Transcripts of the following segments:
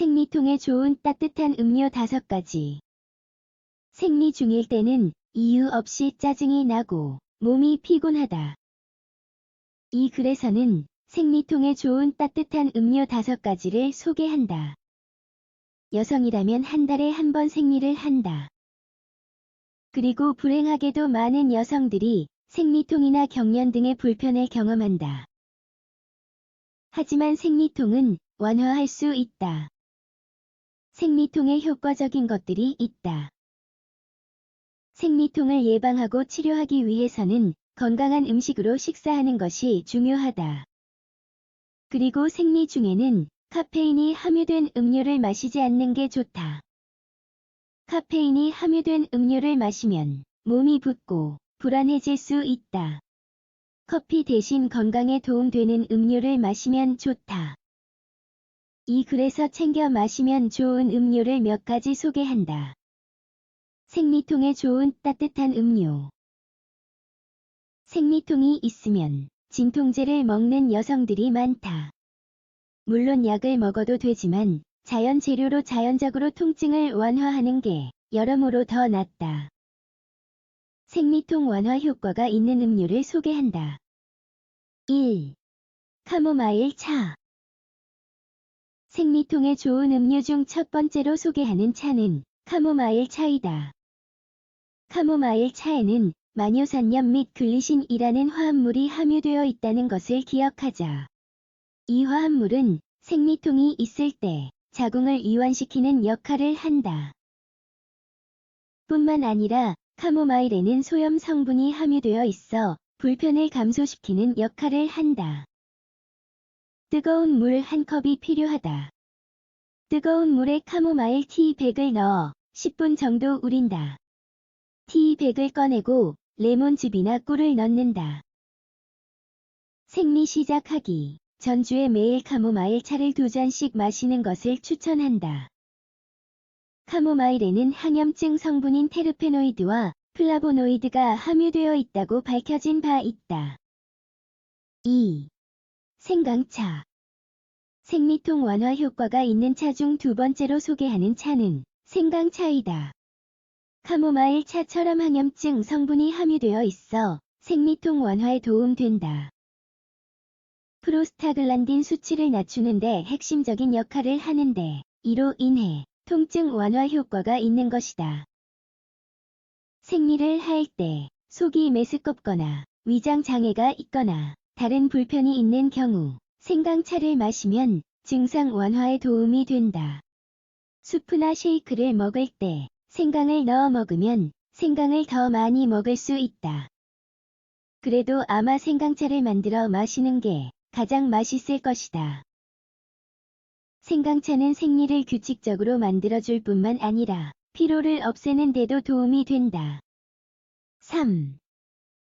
생리통에 좋은 따뜻한 음료 5가지. 생리 중일 때는 이유 없이 짜증이 나고 몸이 피곤하다. 이 글에서는 생리통에 좋은 따뜻한 음료 5가지를 소개한다. 여성이라면 한 달에 한 번 생리를 한다. 그리고 불행하게도 많은 여성들이 생리통이나 경련 등의 불편을 경험한다. 하지만 생리통은 완화할 수 있다. 생리통에 효과적인 것들이 있다. 생리통을 예방하고 치료하기 위해서는 건강한 음식으로 식사하는 것이 중요하다. 그리고 생리 중에는 카페인이 함유된 음료를 마시지 않는 게 좋다. 카페인이 함유된 음료를 마시면 몸이 붓고 불안해질 수 있다. 커피 대신 건강에 도움되는 음료를 마시면 좋다. 이 글에서 챙겨 마시면 좋은 음료를 몇 가지 소개한다. 생리통에 좋은 따뜻한 음료. 생리통이 있으면 진통제를 먹는 여성들이 많다. 물론 약을 먹어도 되지만 자연 재료로 자연적으로 통증을 완화하는 게 여러모로 더 낫다. 생리통 완화 효과가 있는 음료를 소개한다. 1. 카모마일 차. 생리통에 좋은 음료 중 첫 번째로 소개하는 차는 카모마일 차이다. 카모마일 차에는 마뇨산염 및 글리신이라는 화합물이 함유되어 있다는 것을 기억하자. 이 화합물은 생리통이 있을 때 자궁을 이완시키는 역할을 한다. 뿐만 아니라 카모마일에는 소염 성분이 함유되어 있어 불편을 감소시키는 역할을 한다. 뜨거운 물 한 컵이 필요하다. 뜨거운 물에 카모마일 티백을 넣어 10분 정도 우린다. 티백을 꺼내고 레몬즙이나 꿀을 넣는다. 생리 시작하기 전주에 매일 카모마일 차를 두 잔씩 마시는 것을 추천한다. 카모마일에는 항염증 성분인 테르페노이드와 플라보노이드가 함유되어 있다고 밝혀진 바 있다. 2. 생강차 생리통 완화 효과가 있는 차 중 두 번째로 소개하는 차는 생강차이다. 카모마일 차처럼 항염증 성분이 함유되어 있어 생리통 완화에 도움된다. 프로스타글란딘 수치를 낮추는데 핵심적인 역할을 하는데 이로 인해 통증 완화 효과가 있는 것이다. 생리를 할 때 속이 메스껍거나 위장 장애가 있거나 다른 불편이 있는 경우 생강차를 마시면 증상 완화에 도움이 된다. 수프나 쉐이크를 먹을 때 생강을 넣어 먹으면 생강을 더 많이 먹을 수 있다. 그래도 아마 생강차를 만들어 마시는 게 가장 맛있을 것이다. 생강차는 생리를 규칙적으로 만들어줄 뿐만 아니라 피로를 없애는 데도 도움이 된다. 3.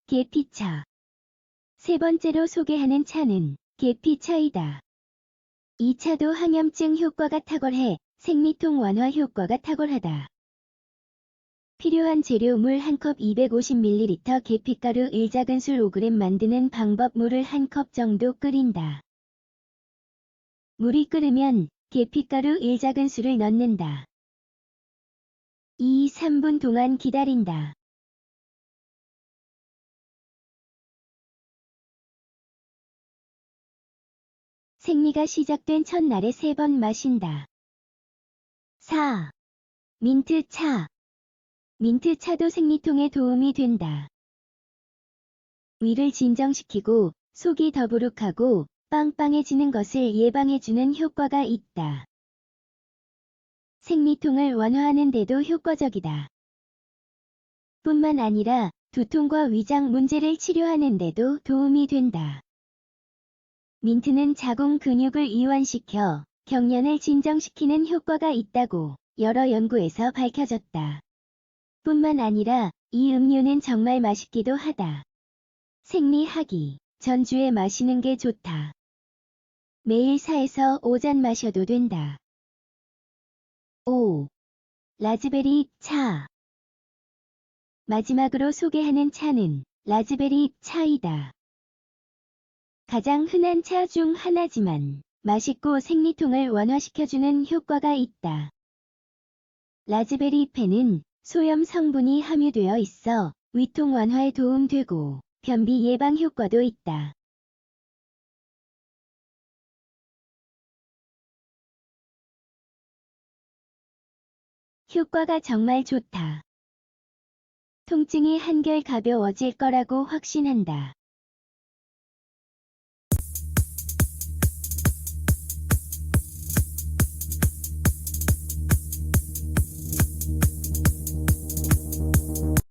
계피차 세 번째로 소개하는 차는 계피차이다. 이 차도 항염증 효과가 탁월해 생리통 완화 효과가 탁월하다. 필요한 재료 물 1컵 250ml 계피가루 1작은술 5g 만드는 방법 물을 1컵 정도 끓인다. 물이 끓으면 계피가루 1작은술을 넣는다. 2, 3분 동안 기다린다. 생리가 시작된 첫날에 3번 마신다. 4. 민트차 민트차도 생리통에 도움이 된다. 위를 진정시키고 속이 더부룩하고 빵빵해지는 것을 예방해주는 효과가 있다. 생리통을 완화하는 데도 효과적이다. 뿐만 아니라 두통과 위장 문제를 치료하는 데도 도움이 된다. 민트는 자궁 근육을 이완시켜 경련을 진정시키는 효과가 있다고 여러 연구에서 밝혀졌다. 뿐만 아니라 이 음료는 정말 맛있기도 하다. 생리하기 전주에 마시는 게 좋다. 매일 4에서 5잔 마셔도 된다. 5. 라즈베리 차 마지막으로 소개하는 차는 라즈베리 차이다. 가장 흔한 차 중 하나지만 맛있고 생리통을 완화시켜주는 효과가 있다. 라즈베리 펜은 소염 성분이 함유되어 있어 위통 완화에 도움되고 변비 예방 효과도 있다. 효과가 정말 좋다. 통증이 한결 가벼워질 거라고 확신한다.